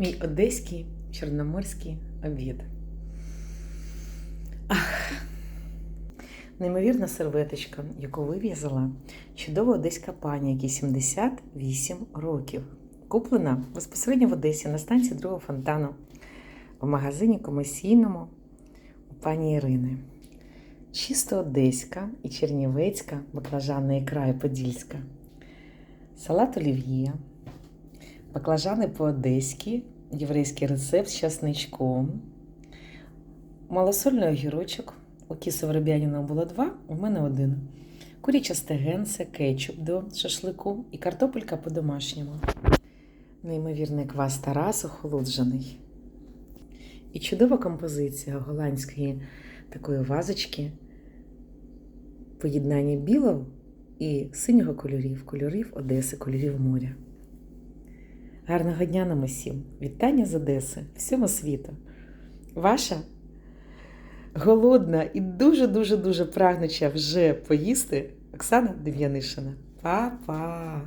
Мій одеський чорноморський обід. Ах, неймовірна серветочка, яку вив'язала чудова одеська пані, якій 78 років. Куплена безпосередньо в Одесі на станції другого фонтану в магазині комерційному у пані Ірини. Чисто одеська і чернівецька баклажанна і подільська. Салат олів'є, баклажани по-одеськи, єврейський рецепт з часничком, малосольний огірочок. У кісу Вороб'янінова було два, у мене один. Куряча стегенце, кетчуп до шашлику і картопелька по-домашньому. Неймовірний квас Тарас охолоджений. І чудова композиція голландської такої вазочки, поєднання білого і синього кольорів, кольорів Одеси, кольорів моря. Гарного дня нам усім! Вітання з Одеси, всьому світу. Ваша голодна і дуже-дуже дуже прагнуча вже поїсти Оксана Дем'янишина. Па-па!